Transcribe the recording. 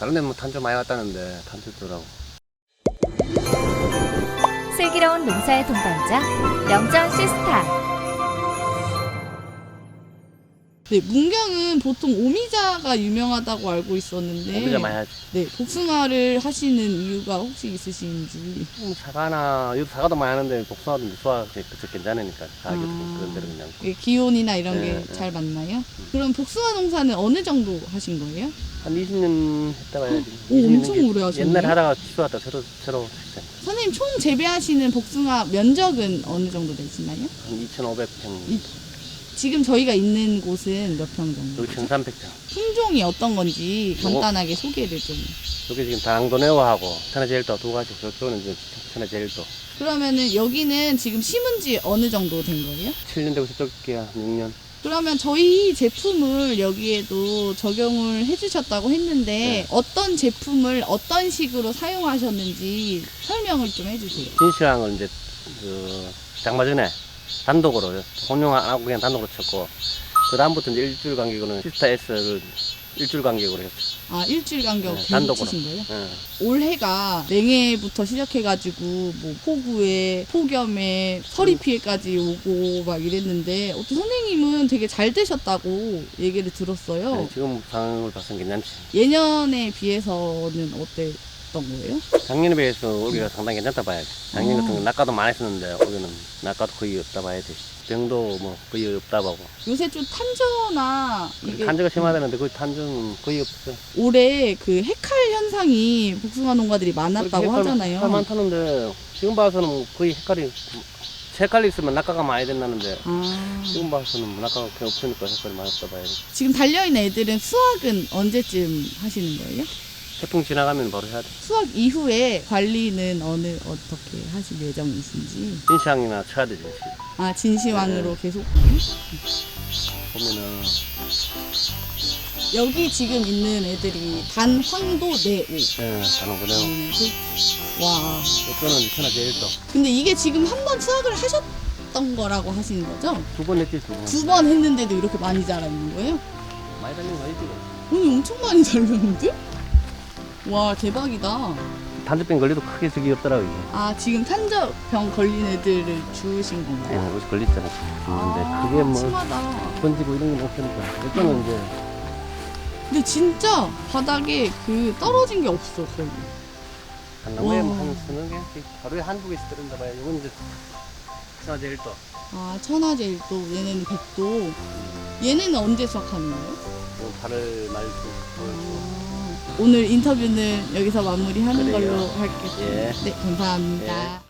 다른 데뭐 탄저 많이 왔다는데 탄저 더라고. 슬기로운 농사의 동반자 명전 시스타 네, 문경은 보통 오미자가 유명하다고 알고 있었는데 오미자 많이 하지. 네, 복숭아를 하시는 이유가 혹시 있으신지 음, 사과나 여기 사과도 많이 하는데 복숭아도 이제 수확 그저 괜찮으니까 가격이 아. 그런 데로 그냥 예, 기온이나 이런 네, 게 네. 잘 맞나요? 그럼 복숭아 농사는 어느 정도 하신 거예요? 한 20년 했다 봐야지. 오, 20년 엄청 오래 하셨네요. 옛날에 하다가 취소하다 새로 새로. 선생님 총 재배하시는 복숭아 면적은 어느 정도 되시나요? 한 2,500평. 지금 저희가 있는 곳은 몇 평 정도? 여기 1,300평. 품종이 어떤 건지 간단하게 소개를 좀. 여기 지금 당도네오하고 천하제일도 두 가지. 저쪽은 이제 천하제일도. 그러면은 여기는 지금 심은 지 어느 정도 된 거예요? 7년 되고 저쪽에 한 6년. 그러면 저희 제품을 여기에도 적용을 해주셨다고 했는데 네. 어떤 제품을 어떤 식으로 사용하셨는지 설명을 좀 해주세요. 진시황을 이제 그 장마 전에 단독으로 혼용 안 하고 그냥 단독으로 쳤고 그 다음부터 이제 일주일 간격으로는 시스타 S를 일주일 간격으로 했어. 아 일주일 간격 네, 단독으로. 치신 거예요? 예. 올해가 냉해부터 시작해가지고 뭐 폭우에 폭염에 서리 피해까지 오고 막 이랬는데 어떤 선생님은 되게 잘 되셨다고 얘기를 들었어요. 네, 지금 상황을 봐서는 괜찮지. 예년에 비해서는 어 땠던 거예요? 작년에 비해서 올해가 상당히 괜찮다 봐야지. 작년 같은 건 낙가도 많이 했었는데 올해는 낙가도 거의 없다 봐야 돼. 병도 뭐 거의 없다 보고. 요새 좀 탄저나 이게 탄저가 심하다는데 거의 탄저는 거의 없어. 올해 그 핵칼 현상이 복숭아 농가들이 많았다고 하잖아요. 할 많다는데 지금 봐서는 거의 헷갈이 헷갈리 있으면 낙가가 많이 된다는데 아, 지금 봐서는 낙가가 거의 없으니까 헷갈이 많이 없다 봐야지. 지금 달려있는 애들은 수확은 언제쯤 하시는 거예요? 태풍 지나가면 바로 해야 돼. 수확 이후에 관리는 어느 어떻게 하실 예정이신지 진시황이나 쳐야 되지. 아 진시황으로 네. 계속 보면은 여기 지금 있는 애들이 단 황도 네오 예, 다른 거네요. 음, 그- 와 이제 하나 제일 또. 근데 이게 지금 한 번 수확을 하셨던 거라고 하시는 거죠? 두번 했지 두 번. 두 번 했는데도 이렇게 많이 자라 있는 거예요? 많이 달린 거 아니지? 오늘 엄청 많이 잘렸는데? 와 대박이다. 단두병 걸려도 크게 적이 없더라고 이게. 아 지금 탄저병 걸린 애들을 주우신 예, 건가요? 여기서 걸렸잖아. 아, 근데 그게 뭐 심하다. 번지고 이런 건 없으니까. 이거는 이제 근데 진짜 바닥에 그 떨어진 게 없어 거의. 한 나무에 와. 한 서너 개, 하루에 한두 개씩 들은다 봐요. 이건 이제 하나 제일 또. 아 천하제일도 얘네는 백도. 얘네는 언제 수확하는 거예요? 뭐 8월 말쯤. 아, 오늘 인터뷰는 여기서 마무리하는 그래요. 걸로 할게요. 예. 네 감사합니다. 예.